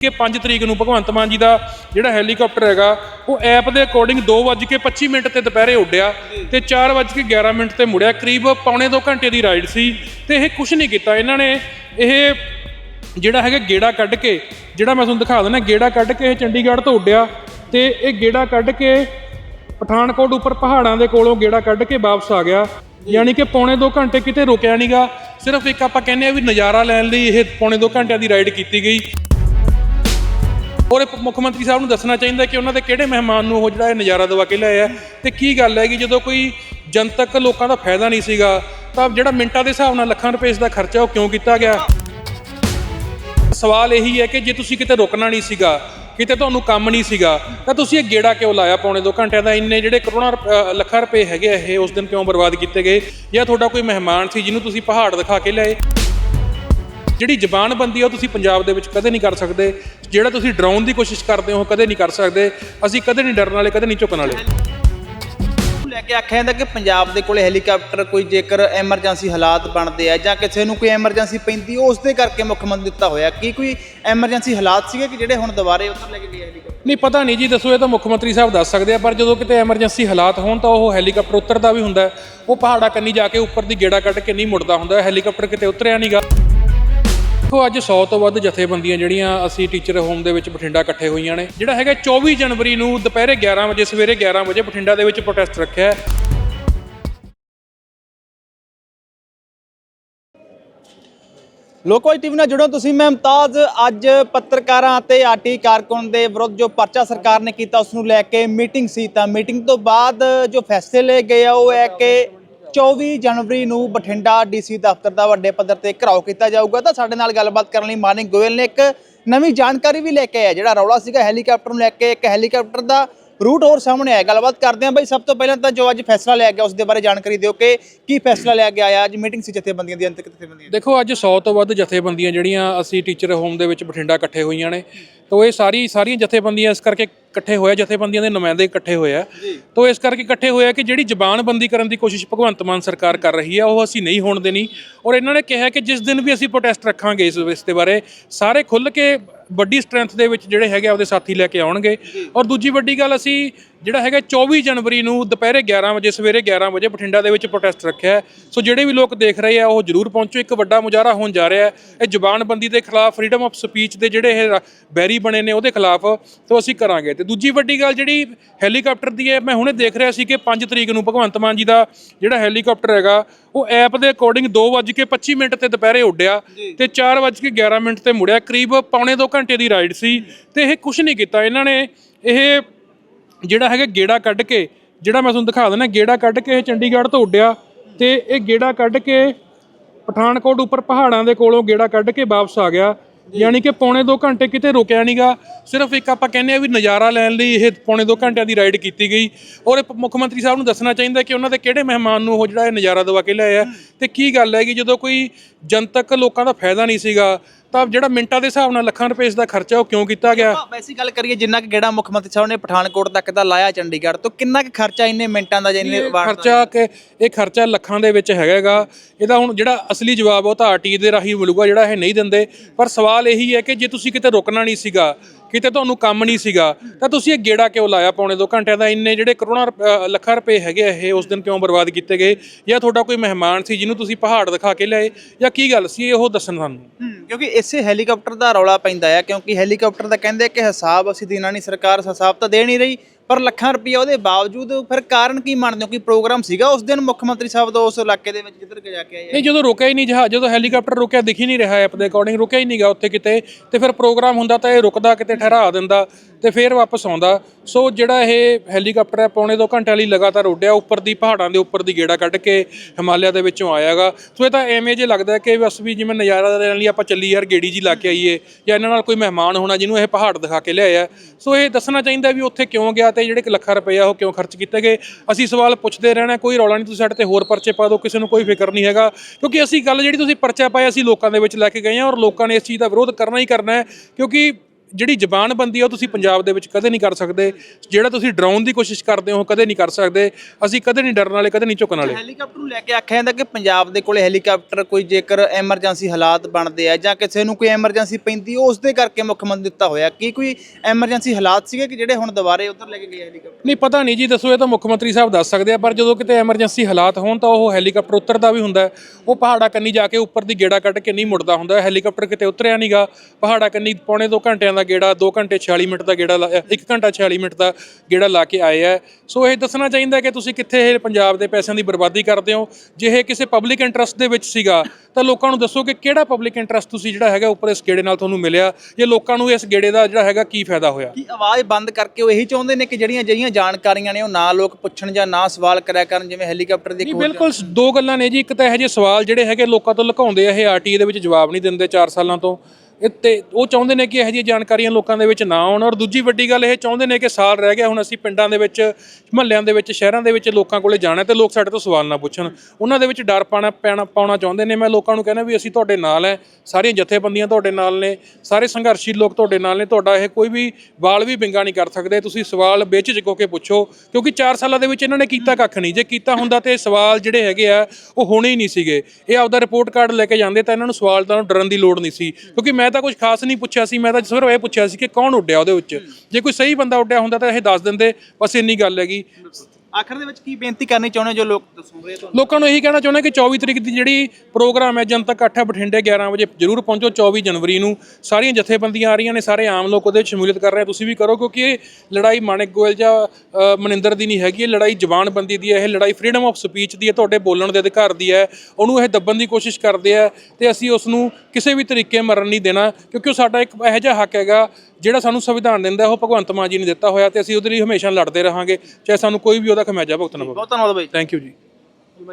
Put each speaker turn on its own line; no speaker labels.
ਕਿ 5 ਤਰੀਕ ਨੂੰ ਭਗਵੰਤ ਮਾਨ ਜੀ ਦਾ ਜਿਹੜਾ ਹੈਲੀਕਾਪਟਰ ਹੈਗਾ, ਉਹ ਐਪ ਦੇ ਅਕੋਰਡਿੰਗ 2:25 ਮਿੰਟ ਤੇ ਦੁਪਹਿਰੇ ਉੱਡਿਆ ਤੇ 4:11 ਮਿੰਟ ਤੇ ਮੁੜਿਆ। ਕਰੀਬ ਪੌਣੇ 2 ਘੰਟੇ ਦੀ ਰਾਈਡ ਸੀ ਤੇ ਇਹ ਕੁਝ ਨਹੀਂ ਕੀਤਾ। ਇਹਨਾਂ ਨੇ ਇਹ ਜਿਹੜਾ ਹੈਗਾ ਗੇੜਾ ਕੱਢ ਕੇ, ਜਿਹੜਾ ਮੈਂ ਤੁਹਾਨੂੰ ਦਿਖਾ ਦਿੰਦਾ, ਗੇੜਾ ਕੱਢ ਕੇ ਇਹ ਚੰਡੀਗੜ੍ਹ ਤੋਂ ਉੱਡਿਆ ਤੇ ਇਹ ਗੇੜਾ ਕੱਢ ਕੇ ਪਠਾਨਕੋਟ ਉੱਪਰ ਪਹਾੜਾਂ ਦੇ ਕੋਲੋਂ ਗੇੜਾ ਕੱਢ ਕੇ ਵਾਪਸ ਆ ਗਿਆ। ਯਾਨੀ ਕਿ ਪੌਣੇ 2 ਘੰਟੇ ਕਿਤੇ ਰੁਕਿਆ ਨਹੀਂਗਾ ਸਿਰਫ ਇੱਕ ਆਪਾਂ ਕਹਿੰਦੇ ਆ ਵੀ ਨਜ਼ਾਰਾ ਲੈਣ ਲਈ ਇਹ ਪੌਣੇ 2 ਘੰਟਿਆਂ ਦੀ ਰਾਈਡ ਕੀਤੀ ਗਈ। ਔਰ ਮੁੱਖ ਮੰਤਰੀ ਸਾਹਿਬ ਨੂੰ ਦੱਸਣਾ ਚਾਹੀਦਾ ਕਿ ਉਹਨਾਂ ਦੇ ਕਿਹੜੇ ਮਹਿਮਾਨ ਨੂੰ ਉਹ ਜਿਹੜਾ ਇਹ ਨਜ਼ਾਰਾ ਦਵਾ ਕੇ ਲਿਆਏ ਆ ਤੇ ਕੀ ਗੱਲ ਹੈ ਕਿ ਜਦੋਂ ਕੋਈ ਜਨਤਕ ਲੋਕਾਂ ਦਾ ਫਾਇਦਾ ਨਹੀਂ ਸੀਗਾ, ਤਾਂ ਜਿਹੜਾ ਮਿੰਟਾਂ ਦੇ ਹਿਸਾਬ ਨਾਲ ਲੱਖਾਂ ਰੁਪਏ ਇਸ ਦਾ ਖਰਚਾ ਉਹ ਕਿਉਂ ਕੀਤਾ ਗਿਆ? ਸਵਾਲ ਇਹੀ ਹੈ ਕਿ ਜੇ ਤੁਸੀਂ ਕਿਤੇ ਰੁਕਣਾ ਨਹੀਂ ਸੀਗਾ, ਕਿਤੇ ਤੁਹਾਨੂੰ ਕੰਮ ਨਹੀਂ ਸੀਗਾ, ਤਾਂ ਤੁਸੀਂ ਇਹ ਗੇੜਾ ਕਿਉਂ ਲਾਇਆ ਪੌਣੇ 2 ਘੰਟਿਆਂ ਦਾ? ਇੰਨੇ ਜਿਹੜੇ ਕਰੋੜਾਂ ਰੁਪ- ਲੱਖਾਂ ਰੁਪਏ ਹੈਗੇ ਆ ਇਹ, ਉਸ ਦਿਨ ਕਿਉਂ ਬਰਬਾਦ ਕੀਤੇ ਗਏ? ਜਾਂ ਤੁਹਾਡਾ ਕੋਈ ਮਹਿਮਾਨ ਸੀ ਜਿਹਨੂੰ ਤੁਸੀਂ ਪਹਾੜ ਦਿਖਾ ਕੇ ਲਿਆਏ? ਜਿਹੜੀ ਜ਼ਬਾਨਬੰਦੀ ਆ ਉਹ ਤੁਸੀਂ ਪੰਜਾਬ ਦੇ ਵਿੱਚ ਕਦੇ ਨਹੀਂ ਕਰ ਸਕਦੇ। ਜਿਹੜਾ ਤੁਸੀਂ ਡਰਾਉਣ ਦੀ ਕੋਸ਼ਿਸ਼ ਕਰਦੇ ਹੋ ਉਹ ਕਦੇ ਨਹੀਂ ਕਰ ਸਕਦੇ। ਅਸੀਂ ਕਦੇ ਨਹੀਂ ਡਰਨ ਵਾਲੇ ਕਦੇ ਨਹੀਂ ਝੁਕਣ ਵਾਲੇ।
ਲੈ ਕੇ ਆਖਿਆ ਜਾਂਦਾ ਕਿ ਪੰਜਾਬ ਦੇ ਕੋਲੇ ਹੈਲੀਕਾਪਟਰ ਕੋਈ ਜੇਕਰ ਐਮਰਜੈਂਸੀ ਹਾਲਾਤ ਬਣਦੇ ਆ ਜਾਂ ਕਿਸੇ ਨੂੰ ਕੋਈ ਐਮਰਜੈਂਸੀ ਪੈਂਦੀ ਉਸ ਦੇ ਕਰਕੇ ਮੁੱਖ ਮੰਤਰੀ ਦਿੱਤਾ ਹੋਇਆ। ਕੀ ਕੋਈ ਐਮਰਜੈਂਸੀ ਹਾਲਾਤ ਸੀਗੇ ਕਿ ਜਿਹੜੇ ਹੁਣ ਦੁਬਾਰੇ ਉੱਤਰ ਲੈ ਕੇ ਗਏ ਹੈਲੀਕਾਪਟਰ?
ਨਹੀਂ ਪਤਾ ਨਹੀਂ ਜੀ ਦੱਸੋ ਇਹ ਤਾਂ ਮੁੱਖ ਮੰਤਰੀ ਸਾਹਿਬ ਦੱਸ ਸਕਦੇ ਆ ਪਰ ਜਦੋਂ ਕਿਤੇ ਐਮਰਜੈਂਸੀ ਹਾਲਾਤ ਹੋਣ ਤਾਂ ਉਹ ਹੈਲੀਕਾਪਟਰ ਉਤਰਦਾ ਵੀ ਹੁੰਦਾ। ਉਹ ਪਹਾੜਾ ਕੰਨੀ ਜਾ ਕੇ ਉੱਪਰ ਦੀ ਗੇੜਾ ਕੱਢ ਕੇ ਨਹੀਂ ਮੁੜਦਾ ਹੁੰਦਾ ਹੈਲੀਕਾਪਟਰ ਕਿਤੇ ਉਤਰਿਆ ਨਹੀਂਗਾ ਦੇਖੋ, ਅੱਜ 100 ਤੋਂ ਵੱਧ ਜਥੇਬੰਦੀਆਂ ਜਿਹੜੀਆਂ ਅਸੀਂ ਟੀਚਰ ਹੋਮ ਦੇ ਵਿੱਚ ਬਠਿੰਡਾ ਇਕੱਠੇ ਹੋਈਆਂ ਨੇ। ਜਿਹੜਾ ਹੈਗਾ 24 ਜਨਵਰੀ ਨੂੰ ਦੁਪਹਿਰੇ 11 ਵਜੇ, ਸਵੇਰੇ 11 ਵਜੇ ਬਠਿੰਡਾ ਦੇ ਵਿੱਚ ਪ੍ਰੋਟੈਸਟ ਰੱਖਿਆ ਹੈ।
ਲੋਕਵਾਈ ਟੀਵੀ ਨਾਲ ਜੁੜੋ ਤੁਸੀਂ, ਮੈਂ ਮੁਮਤਾਜ਼। ਅੱਜ ਪੱਤਰਕਾਰਾਂ ਅਤੇ ਆਰਟੀ ਕਾਰਕੁਨ ਦੇ ਵਿਰੁੱਧ ਜੋ ਪਰਚਾ ਸਰਕਾਰ ਨੇ ਕੀਤਾ, ਉਸ ਨੂੰ ਲੈ ਕੇ ਮੀਟਿੰਗ ਸੀ। ਤਾਂ ਮੀਟਿੰਗ ਤੋਂ ਬਾਅਦ ਜੋ ਫੈਸਲੇ ਲਏ ਗਏ ਆ, ਉਹ ਹੈ ਕਿ 24 ਜਨਵਰੀ ਨੂੰ ਬਠਿੰਡਾ ਡੀਸੀ ਦਫ਼ਤਰ ਦਾ ਵੱਡੇ ਪੱਧਰ ਤੇ ਘਰਾਓ ਕੀਤਾ ਜਾਊਗਾ। ਤਾਂ ਸਾਡੇ ਨਾਲ ਗੱਲਬਾਤ ਕਰਨ ਲਈ ਮਾਨਿਕ ਗੋਇਲ ਨੇ ਇੱਕ ਨਵੀਂ ਜਾਣਕਾਰੀ ਵੀ ਲੈ ਕੇ ਆਇਆ, ਜਿਹੜਾ ਰੌਲਾ ਸੀਗਾ ਹੈਲੀਕਾਪਟਰ ਨੂੰ ਲੈ ਕੇ। ਇੱਕ ਹੈਲੀਕਾਪਟਰ ਦਾ ਰੂਟ ਹੋਰ ਸਾਹਮਣੇ ਆਇਆ। ਗੱਲਬਾਤ ਕਰਦੇ ਹਾਂ ਬਈ ਸਭ ਤੋਂ ਪਹਿਲਾਂ ਤਾਂ ਜੋ ਅੱਜ ਫੈਸਲਾ ਲਿਆ ਗਿਆ ਉਸ ਦੇ ਬਾਰੇ ਜਾਣਕਾਰੀ ਦਿਓ ਕਿ ਕੀ ਫੈਸਲਾ ਲਿਆ ਗਿਆ ਆ। ਅੱਜ ਮੀਟਿੰਗ ਸੀ ਜਥੇਬੰਦੀਆਂ ਦੀ ਅੰਤਕ ਜਥੇਬੰਦੀਆਂ
ਦੇਖੋ ਅੱਜ 100 ਤੋਂ ਵੱਧ ਜਥੇਬੰਦੀਆਂ ਜਿਹੜੀਆਂ ਅਸੀਂ ਟੀਚਰ ਹੋਮ ਦੇ ਵਿੱਚ ਬਠਿੰਡਾ ਇਕੱਠੇ ਹੋਈਆਂ ਨੇ। ਤਾਂ ਇਹ ਸਾਰੀ ਸਾਰੀਆਂ ਜਥੇਬੰਦੀਆਂ ਇਸ ਕਰਕੇ ਇਕੱਠੇ ਹੋਇਆ ਜਥੇਬੰਦੀਆਂ ਦੇ ਨੁਮਾਇੰਦੇ ਇਕੱਠੇ ਹੋਏ ਆ। ਤਾਂ ਇਸ ਕਰਕੇ ਇਕੱਠੇ ਹੋਇਆ ਕਿ ਜਿਹੜੀ ਜ਼ਬਾਨਬੰਦੀ ਕਰਨ ਦੀ ਕੋਸ਼ਿਸ਼ ਭਗਵੰਤ ਮਾਨ ਸਰਕਾਰ ਕਰ ਰਹੀ ਹੈ ਉਹ ਅਸੀਂ ਨਹੀਂ ਹੋਣ ਦੇਣੀ। ਔਰ ਇਹਨਾਂ ਨੇ ਕਿਹਾ ਕਿ ਜਿਸ ਦਿਨ ਵੀ ਅਸੀਂ ਪ੍ਰੋਟੈਸਟ ਰੱਖਾਂਗੇ ਇਸ ਇਸ ਦੇ ਬਾਰੇ ਸਾਰੇ ਖੁੱਲ ਕੇ ਵੱਡੀ ਸਟਰੈਂਥ ਦੇ ਵਿੱਚ ਜਿਹੜੇ ਹੈਗੇ ਆ ਉਹਦੇ ਸਾਥੀ ਲੈ ਕੇ ਆਉਣਗੇ। ਔਰ ਦੂਜੀ ਵੱਡੀ ਗੱਲ ਅਸੀਂ ਜਿਹੜਾ ਹੈਗਾ 24 ਜਨਵਰੀ ਨੂੰ ਦੁਪਹਿਰੇ 11 ਵਜੇ ਸਵੇਰੇ 11 ਵਜੇ ਬਠਿੰਡਾ ਦੇ ਵਿੱਚ ਪ੍ਰੋਟੈਸਟ ਰੱਖਿਆ ਹੈ। ਸੋ ਜਿਹੜੇ ਵੀ ਲੋਕ ਦੇਖ ਰਹੇ ਆ ਉਹ ਜਰੂਰ ਪਹੁੰਚੋ। ਇੱਕ ਵੱਡਾ ਮੁਜ਼ਾਹਰਾ ਹੋਣ ਜਾ ਰਿਹਾ ਹੈ। ਇਹ ਜ਼ੁਬਾਨਬੰਦੀ ਦੇ ਖਿਲਾਫ ਫਰੀडम ਆਫ ਸਪੀਚ ਦੇ ਜਿਹੜੇ ਇਹ ਬੈਰੀ ਬਣੇ ਨੇ ਉਹਦੇ ਖਿਲਾਫ ਤੋਂ ਅਸੀਂ ਕਰਾਂਗੇ। ਤੇ ਦੂਜੀ ਵੱਡੀ ਗੱਲ ਜਿਹੜੀ ਹੈਲੀਕਾਪਟਰ ਦੀ ਹੈ ਮੈਂ ਹੁਣੇ ਦੇਖ ਰਿਹਾ ਸੀ ਕਿ 5 ਤਰੀਕ ਨੂੰ ਭਗਵੰਤ ਮਾਨ ਜੀ ਦਾ ਜਿਹੜਾ ਹੈਲੀਕਾਪਟਰ ਹੈਗਾ ਉਹ ਐਪ ਦੇ ਅਕੋਰਡਿੰਗ 2:25 ਮਿੰਟ ਤੇ ਦੁਪਹਿਰੇ ਉੱਡਿਆ ਤੇ 4:11 ਮਿੰਟ ਤੇ ਮੁੜਿਆ। ਕਰੀਬ ਪੌਣੇ 2 ਘੰਟੇ ਦੀ ਰਾਈਡ ਸੀ ਤੇ ਇਹ ਕੁਝ ਨਹੀਂ ਕੀਤਾ। ਇਹਨਾਂ ਨੇ ਇਹ ਜਿਹੜਾ ਹੈਗਾ ਗੇੜਾ ਕੱਢ ਕੇ, ਜਿਹੜਾ ਮੈਂ ਤੁਹਾਨੂੰ ਦਿਖਾ ਦਿੰਦਾ, ਗੇੜਾ ਕੱਢ ਕੇ ਇਹ ਚੰਡੀਗੜ੍ਹ ਤੋਂ ਉੱਡਿਆ ਤੇ ਇਹ ਗੇੜਾ ਕੱਢ ਕੇ ਪਠਾਨਕੋਟ ਉੱਪਰ ਪਹਾੜਾਂ ਦੇ ਕੋਲੋਂ ਗੇੜਾ ਕੱਢ ਕੇ ਵਾਪਸ ਆ ਗਿਆ। ਯਾਨੀ ਕਿ ਪੌਣੇ 2 ਘੰਟੇ ਕਿਤੇ ਰੁਕਿਆ ਨਹੀਂਗਾ ਸਿਰਫ ਇੱਕ ਆਪਾਂ ਕਹਿੰਦੇ ਆ ਵੀ ਨਜ਼ਾਰਾ ਲੈਣ ਲਈ ਇਹ ਪੌਣੇ 2 ਘੰਟਿਆਂ ਦੀ ਰਾਈਡ ਕੀਤੀ ਗਈ। ਔਰ ਇਹ ਮੁੱਖ ਮੰਤਰੀ ਸਾਹਿਬ ਨੂੰ ਦੱਸਣਾ ਚਾਹੀਦਾ ਕਿ ਉਹਨਾਂ ਦੇ ਕਿਹੜੇ ਮਹਿਮਾਨ ਨੂੰ ਉਹ ਜਿਹੜਾ ਇਹ ਨਜ਼ਾਰਾ ਦਵਾ ਕੇ ਲਿਆਇਆ। ਆ ਤੇ ਕੀ ਗੱਲ ਹੈਗੀ, ਜਦੋਂ ਕੋਈ ਜਨਤਕ ਲੋਕਾਂ ਦਾ ਫਾਇਦਾ ਨਹੀਂ ਸੀਗਾ ਤਾਂ ਜਿਹੜਾ ਮਿੰਟਾਂ ਦੇ ਹਿਸਾਬ ਨਾਲ ਲੱਖਾਂ ਰੁਪਏ ਇਸ ਦਾ ਖਰਚਾ ਉਹ ਕਿਉਂ ਕੀਤਾ ਗਿਆ?
ਆਪਾਂ ਵੈਸੀ ਗੱਲ ਕਰੀਏ ਜਿੰਨਾ ਕਿ ਗੇੜਾ ਮੁੱਖ ਮੰਤਰੀ ਸਾਹਿਬ ਨੇ ਪਠਾਨਕੋਟ ਤੱਕ ਦਾ ਲਾਇਆ ਚੰਡੀਗੜ੍ਹ ਤੋਂ ਕਿੰਨਾ ਕੁ ਖਰਚਾ ਇੰਨੇ ਮਿੰਟਾਂ ਦਾ ਜਾਂ ਇੰਨੇ
ਇਹ
ਵਾਰ ਦਾ?
ਖਰਚਾ ਕਿ ਇਹ ਖਰਚਾ ਲੱਖਾਂ ਦੇ ਵਿੱਚ ਹੈਗਾਗਾ। ਇਹਦਾ ਹੁਣ ਜਿਹੜਾ ਅਸਲੀ ਜਵਾਬ ਉਹ ਤਾਂ ਆਰਟੀ ਦੇ ਰਾਹੀਂ ਮਿਲੂਗਾ ਜਿਹੜਾ ਇਹ ਨਹੀਂ ਦਿੰਦੇ। ਪਰ ਸਵਾਲ ਇਹੀ ਹੈ ਕਿ ਜੇ ਤੁਸੀਂ ਕਿਤੇ ਰੁਕਣਾ ਨਹੀਂ ਸੀਗਾ ਕਿਤੇ ਤੁਹਾਨੂੰ ਕੰਮ ਨਹੀਂ ਸੀਗਾ ਤਾਂ ਤੁਸੀਂ ਇਹ ਗੇੜਾ ਕਿਉਂ ਲਾਇਆ ਪੌਣੇ 2 ਘੰਟਿਆਂ ਦਾ? ਇੰਨੇ ਜਿਹੜੇ ਕਰੋੜਾਂ ਰੁਪ- ਅ, ਲੱਖਾਂ ਰੁਪਏ ਹੈਗੇ ਆ ਇਹ ਉਸ ਦਿਨ ਕਿਉਂ ਬਰਬਾਦ ਕੀਤੇ ਗਏ? ਜਾਂ ਤੁਹਾਡਾ ਕੋਈ ਮਹਿਮਾਨ ਸੀ ਜਿਹਨੂੰ ਤੁਸੀਂ ਪਹਾੜ ਦਿਖਾ ਕੇ ਲਿਆਏ? ਜਾਂ ਕੀ ਗੱਲ ਸੀ ਇਹ ਉਹ ਦੱਸਣ ਸਾਨੂੰ?
ਹੂੰ, ਕਿਉਂਕਿ ਇਸੇ ਹੈਲੀਕਾਪਟਰ ਦਾ ਰੌਲਾ ਪੈਂਦਾ ਆ ਕਿਉਂਕਿ ਹੈਲੀਕਾਪਟਰ ਦਾ ਕਹਿੰਦੇ ਕਿ ਹਿਸਾਬ ਅਸੀਂ ਦੇਣਾ ਨਹੀਂ ਸਰਕਾਰ ਹਿਸਾਬ ਤਾਂ ਦੇ ਨਹੀਂ ਰਹੀ। ਪਰ ਲੱਖਾਂ ਰੁਪਈਆ ਉਹਦੇ ਬਾਵਜੂਦ ਫਿਰ ਕਾਰਨ ਕੀ ਮੰਨਦੇ ਹੋ? ਕਿ ਪ੍ਰੋਗਰਾਮ ਸੀਗਾ ਉਸ ਦਿਨ ਮੁੱਖ ਮੰਤਰੀ ਸਾਹਿਬ ਦਾ ਉਸ ਇਲਾਕੇ ਦੇ ਵਿੱਚ ਜਿੱਧਰ ਜਾ ਕੇ ਆਏ
ਨਹੀਂ, ਜਦੋਂ ਰੁਕਿਆ ਹੀ ਨਹੀਂ ਜਹਾਜ਼, ਜਦੋਂ ਹੈਲੀਕਾਪਟਰ ਰੁਕਿਆ ਦਿਖੀ ਨਹੀਂ ਰਿਹਾ ਐਪ ਦੇ ਅਕੋਰਡਿੰਗ, ਰੁਕਿਆ ਹੀ ਨਹੀਂਗਾ ਉੱਥੇ ਕਿਤੇ ਤੇ ਫਿਰ ਪ੍ਰੋਗਰਾਮ ਹੁੰਦਾ ਤਾਂ ਇਹ ਰੁਕਦਾ ਕਿਤੇ, ਠਹਿਰਾ ਦਿੰਦਾ ਤੇ ਫਿਰ ਵਾਪਸ ਆਉਂਦਾ। ਸੋ ਜਿਹੜਾ ਇਹ ਹੈਲੀਕਾਪਟਰ ਹੈ, ਪੌਣੇ 2 ਘੰਟੇ ਲਈ ਲਗਾਤਾਰ ਉੱਡਿਆ, ਉੱਪਰ ਦੀ ਪਹਾੜਾਂ ਦੇ ਉੱਪਰ ਦੀ ਗੇੜਾ ਕੱਢ ਕੇ ਹਿਮਾਲਿਆ ਦੇ ਵਿੱਚੋਂ ਆਇਆਗਾ ਸੋ ਇਹ ਤਾਂ ਐਵੇਂ ਜੇ ਲੱਗਦਾ ਕਿ ਬਸ ਵੀ ਜਿਵੇਂ ਨਜ਼ਾਰਾ ਲੈਣ ਲਈ ਆਪਾਂ ਚੱਲੀ ਯਾਰ ਗੇੜੀ ਜੀ ਲਾ ਕੇ ਆਈਏ ਜਾਂ ਇਹਨਾਂ ਨਾਲ ਕੋਈ ਮਹਿਮਾਨ ਹੋਣਾ ਜਿਹਨੂੰ ਇਹ ਪਹਾੜ ਦਿਖਾ ਕੇ ਲਿਆਇਆ। ਸੋ ਇਹ ਦੱਸਣਾ ਚਾਹੀਦਾ ਵੀ ਉੱਥੇ ਕਿਉਂ ਗਿਆ ਤੇ ਜਿਹੜੇ ਕਿ ਲੱਖਾਂ ਰੁਪਏ ਆ, ਉਹ ਕਿਉਂ ਖਰਚ ਕੀਤੇ ਗਏ? ਅਸੀਂ ਸਵਾਲ ਪੁੱਛਦੇ ਰਹਿਣਾ, ਕੋਈ ਰੌਲਾ ਨਹੀਂ, ਤੁਸੀਂ ਸਾਡੇ ਤੇ ਹੋਰ ਪਰਚੇ ਪਾ ਦਿਓ, ਕਿਸੇ ਨੂੰ ਕੋਈ ਫਿਕਰ ਨਹੀਂ ਹੈਗਾ। ਕਿਉਂਕਿ ਅਸੀਂ ਗੱਲ ਜਿਹੜੀ ਤੁਸੀਂ ਪਰਚਾ ਪਾਇਆ, ਅਸੀਂ ਲੋਕਾਂ ਦੇ ਵਿੱਚ ਲੈ ਕੇ ਗਏ ਹਾਂ ਔਰ ਲੋਕਾਂ ਨੇ ਇਸ ਚੀਜ਼ ਦਾ ਵਿਰੋਧ ਕਰਨਾ ਹੀ ਕਰਨਾ ਹੈ, ਕਿਉਂਕਿ ਜਿਹੜੀ ਜ਼ਬਾਨਬੰਦੀ ਆ ਉਹ ਤੁਸੀਂ ਪੰਜਾਬ ਦੇ ਵਿੱਚ ਕਦੇ ਨਹੀਂ ਕਰ ਸਕਦੇ। ਜਿਹੜਾ ਤੁਸੀਂ ਡਰਾਉਣ ਦੀ ਕੋਸ਼ਿਸ਼ ਕਰਦੇ ਹੋ ਕਦੇ ਨਹੀਂ ਕਰ ਸਕਦੇ। ਅਸੀਂ ਕਦੇ ਨਹੀਂ ਡਰਨ ਵਾਲੇ ਕਦੇ ਨਹੀਂ ਝੁਕਣ ਵਾਲੇ।
ਹੈਲੀਕਾਪਟਰ ਨੂੰ ਲੈ ਕੇ ਆਖਿਆ ਜਾਂਦਾ ਕਿ ਪੰਜਾਬ ਦੇ ਕੋਲੇ ਹੈਲੀਕਾਪਟਰ ਕੋਈ ਜੇਕਰ ਐਮਰਜੈਂਸੀ ਹਾਲਾਤ ਬਣਦੇ ਆ ਜਾਂ ਕਿਸੇ ਨੂੰ ਕੋਈ ਐਮਰਜੈਂਸੀ ਪੈਂਦੀ ਉਸ ਦੇ ਕਰਕੇ ਮੁੱਖ ਮੰਤਰੀ ਦਿੱਤਾ ਹੋਇਆ। ਕੀ ਕੋਈ ਐਮਰਜੈਂਸੀ ਹਾਲਾਤ ਸੀਗੇ ਕਿ ਜਿਹੜੇ ਹੁਣ ਦੁਬਾਰੇ ਉੱਧਰ ਲੈ ਕੇ ਗਏ ਹੈਲੀਕਾਪਟਰ?
ਨਹੀਂ ਪਤਾ ਨਹੀਂ ਜੀ ਦੱਸੋ ਇਹ ਤਾਂ ਮੁੱਖ ਮੰਤਰੀ ਸਾਹਿਬ ਦੱਸ ਸਕਦੇ ਆ ਪਰ ਜਦੋਂ ਕਿਤੇ ਐਮਰਜੈਂਸੀ ਹਾਲਾਤ ਹੋਣ ਤਾਂ ਉਹ ਹੈਲੀਕਾਪਟਰ ਉਤਰਦਾ ਵੀ ਹੁੰਦਾ। ਉਹ ਪਹਾੜਾ ਕੰਨੀ ਜਾ ਕੇ ਉੱਪਰ ਦੀ ਗੇੜਾ ਕੱਢ ਕੇ ਨਹੀਂ ਮੁੜਦਾ ਹੁੰਦਾ। ਹੈਲੀਕਾਪਟਰ ਕਿਤੇ ਉਤਰਿਆ ਨਹੀਂਗਾ ਪਹਾੜਾ ਕੰਨੀ ਪੌਣੇ 2 ਘੰਟਿਆਂ ਦਾ ਗੇੜਾ 2 ਘੰਟੇ 46 ਮਿੰਟ ਦਾ ਗੇੜਾ 1 ਘੰਟਾ 46 ਮਿੰਟ ਦਾ ਗੇੜਾ ਲਾ ਕੇ ਆਏ ਆ। ਸੋ ਇਹ ਦੱਸਣਾ ਚਾਹੀਦਾ ਕਿ ਤੁਸੀਂ ਕਿੱਥੇ ਇਹ ਪੰਜਾਬ ਦੇ ਪੈਸਿਆਂ ਦੀ ਬਰਬਾਦੀ ਕਰਦੇ ਹੋ? ਜੇ ਇਹ ਕਿਸੇ ਪਬਲਿਕ ਇੰਟਰਸਟ ਦੇ ਵਿੱਚ ਸੀਗਾ ਤਾਂ ਲੋਕਾਂ ਨੂੰ ਦੱਸੋ ਕਿ ਕਿਹੜਾ ਪਬਲਿਕ ਇੰਟਰਸਟ ਤੁਸੀਂ ਜਿਹੜਾ ਹੈਗਾ ਉੱਪਰ ਇਸ ਗੇੜੇ ਨਾਲ ਤੁਹਾਨੂੰ ਮਿਲਿਆ? ਜੇ ਲੋਕਾਂ ਨੂੰ ਇਸ ਗੇੜੇ ਦਾ ਜਿਹੜਾ ਹੈਗਾ ਕੀ ਫਾਇਦਾ ਹੋਇਆ?
ਕੀ ਆਵਾਜ਼ ਬੰਦ ਕਰਕੇ ਉਹ ਇਹੀ ਚਾਹੁੰਦੇ ਨੇ ਕਿ ਜਿਹੜੀਆਂ ਜਿਹੜੀਆਂ ਜਾਣਕਾਰੀਆਂ ਨੇ ਉਹ ਨਾ ਲੋਕ ਪੁੱਛਣ ਜਾਂ ਨਾ ਸਵਾਲ ਕਰਿਆ ਕਰਨ ਜਿਵੇਂ ਹੈਲੀਕਾਪਟਰ ਦੀ
ਨਹੀਂ
ਖੋਜ
ਬਿਲਕੁਲ ਦੋ ਗੱਲਾਂ ਨੇ ਜੀ। ਇੱਕ ਤਾਂ ਇਹੋ ਜਿਹੇ ਸਵਾਲ ਜਿਹੜੇ ਹੈਗੇ ਲੋਕਾਂ ਤੋਂ ਲੁਕਾਉਂਦੇ ਆ ਇਹ ਆਰਟੀ ਦੇ ਵਿੱਚ ਜਵਾਬ ਨਹੀਂ ਦਿੰਦੇ 4 ਸਾਲਾਂ ਤੋਂ। ਇਹ ਤੇ ਉਹ ਚਾਹੁੰਦੇ ਨੇ ਕਿ ਇਹੋ ਜਿਹੀਆਂ ਜਾਣਕਾਰੀਆਂ ਲੋਕਾਂ ਦੇ ਵਿੱਚ ਨਾ ਆਉਣ ਔਰ ਦੂਜੀ ਵੱਡੀ ਗੱਲ ਇਹ ਚਾਹੁੰਦੇ ਨੇ ਕਿ ਸਾਲ ਰਹਿ ਗਿਆ ਹੁਣ ਅਸੀਂ ਪਿੰਡਾਂ ਦੇ ਵਿੱਚ, ਮਹੱਲਿਆਂ ਦੇ ਵਿੱਚ, ਸ਼ਹਿਰਾਂ ਦੇ ਵਿੱਚ ਲੋਕਾਂ ਕੋਲੇ ਜਾਣਾ ਤੇ ਲੋਕ ਸਾਡੇ ਤੋਂ ਸਵਾਲ ਨਾ ਪੁੱਛਣ। ਉਹਨਾਂ ਦੇ ਵਿੱਚ ਡਰ ਪਾਣਾ, ਪੈਣਾ, ਪਾਉਣਾ ਚਾਹੁੰਦੇ ਨੇ। ਮੈਂ ਲੋਕਾਂ ਨੂੰ ਕਹਿੰਦਾ ਵੀ ਅਸੀਂ ਤੁਹਾਡੇ ਨਾਲ ਹੈ ਸਾਰੀਆਂ ਜਥੇਬੰਦੀਆਂ ਤੁਹਾਡੇ ਨਾਲ ਨੇ, ਸਾਰੇ ਸੰਘਰਸ਼ੀ ਲੋਕ ਤੁਹਾਡੇ ਨਾਲ ਨੇ, ਤੁਹਾਡਾ ਇਹ ਕੋਈ ਵੀ ਵਾਲ ਵੀ ਬਿੰਗਾ ਨਹੀਂ ਕਰ ਸਕਦੇ। ਤੁਸੀਂ ਸਵਾਲ ਵਿੱਚ ਹੋ ਕੇ ਪੁੱਛੋ, ਕਿਉਂਕਿ 4 ਸਾਲਾਂ ਦੇ ਵਿੱਚ ਇਹਨਾਂ ਨੇ ਕੀਤਾ ਕੱਖ ਨਹੀਂ। ਜੇ ਕੀਤਾ ਹੁੰਦਾ ਤੇ ਇਹ ਸਵਾਲ ਜਿਹੜੇ ਹੈਗੇ ਆ, ਉਹ ਹੋਣੇ ਹੀ ਨਹੀਂ ਸੀਗੇ। ਇਹ ਆਪਦਾ ਰਿਪੋਰਟ ਕਾਰਡ ਲੈ ਕੇ ਜਾਂਦੇ ਤਾਂ ਇਹਨਾਂ ਨੂੰ ਸਵਾਲ ਤਾਂ ਡਰਨ ਦੀ ਲੋੜ ਨਹੀਂ ਸੀ। ਕਿਉਂਕਿ ਮੈਂ ਮੈਂ ਤਾਂ ਕੁਝ ਖਾਸ ਨਹੀਂ ਪੁੱਛਿਆ ਸੀ, ਮੈਂ ਤਾਂ ਸਿਰਫ ਇਹ ਪੁੱਛਿਆ ਸੀ ਕਿ ਕੌਣ ਉੱਡਿਆ ਉਹਦੇ ਵਿੱਚ। ਜੇ ਕੋਈ ਸਹੀ ਬੰਦਾ ਉੱਡਿਆ ਹੁੰਦਾ ਤਾਂ ਇਹ ਦੱਸ ਦਿੰਦੇ, ਬਸ ਇੰਨੀ ਗੱਲ ਹੈਗੀ।
ਆਖਰ ਦੇ ਵਿੱਚ ਕੀ ਬੇਨਤੀ ਕਰਨੀ ਚਾਹੁੰਦੇ ਹੋ ਜੋ ਲੋਕ ਸੁਣ ਰਹੇ ਤੁਹਾਨੂੰ?
ਲੋਕਾਂ ਨੂੰ ਇਹੀ ਕਹਿਣਾ ਚਾਹੁੰਦਾ ਕਿ 24 ਤਰੀਕ ਦੀ ਜਿਹੜੀ ਪ੍ਰੋਗਰਾਮ ਹੈ ਜਨਤਕ ਇਕੱਠ ਹੈ, ਬਠਿੰਡੇ 11 ਵਜੇ ਜਰੂਰ ਪਹੁੰਚੋ 24 ਜਨਵਰੀ ਨੂੰ। ਸਾਰੀਆਂ ਜਥੇਬੰਦੀਆਂ ਆ ਰਹੀਆਂ ਨੇ, ਸਾਰੇ ਆਮ ਲੋਕ ਉਹਦੇ ਵਿੱਚ ਸ਼ਮੂਲੀਅਤ ਕਰ ਰਹੇ ਤੁਸੀਂ ਵੀ ਕਰੋ, ਕਿਉਂਕਿ ਇਹ ਲੜਾਈ ਮਾਨਕ ਗੋਇਲ ਜਾਂ ਮਨਿੰਦਰ ਦੀ ਨਹੀਂ ਹੈਗੀ। ਇਹ ਲੜਾਈ ਜ਼ਬਾਨਬੰਦੀ ਦੀ ਹੈ, ਇਹ ਲੜਾਈ ਫਰੀडम ਆਫ ਸਪੀਚ ਦੀ ਹੈ, ਤੁਹਾਡੇ ਬੋਲਣ ਦੇ ਅਧਿਕਾਰ ਦੀ ਹੈ। ਉਹਨੂੰ ਇਹ ਦੱਬਣ ਦੀ ਕੋਸ਼ਿਸ਼ ਕਰਦੇ ਆ ਤੇ ਅਸੀਂ ਉਸ ਨੂੰ ਕਿਸੇ ਵੀ ਤਰੀਕੇ ਮਰਨ ਨਹੀਂ ਦੇਣਾ, ਕਿਉਂਕਿ ਉਹ ਸਾਡਾ ਇੱਕ ਇਹੋ ਜਿਹਾ ਹੱਕ ਹੈਗਾ ਜਿਹੜਾ ਸਾਨੂੰ ਸੰਵਿਧਾਨ ਦਿੰਦਾ ਉਹ ਭਗਵੰਤ ਮਾਨ ਜੀ ਨੇ ਦਿੱਤਾ ਹੋਇਆ ਤੇ ਅਸੀਂ ਉਹਦੇ ਲਈ ਹਮੇਸ਼ਾ ਲੜਦੇ ਰਹਾਂਗੇ ਚਾਹੇ ਸਾਨੂੰ ਕੋਈ ਵੀ ਉਹਦਾ ਖਮਿਆਜਾ ਭੁਗਤਣਾ ਪਵੇ।
ਬਹੁਤ ਧੰਨਵਾਦ ਬਾਈ
ਥੈਂਕ ਯੂ ਜੀ।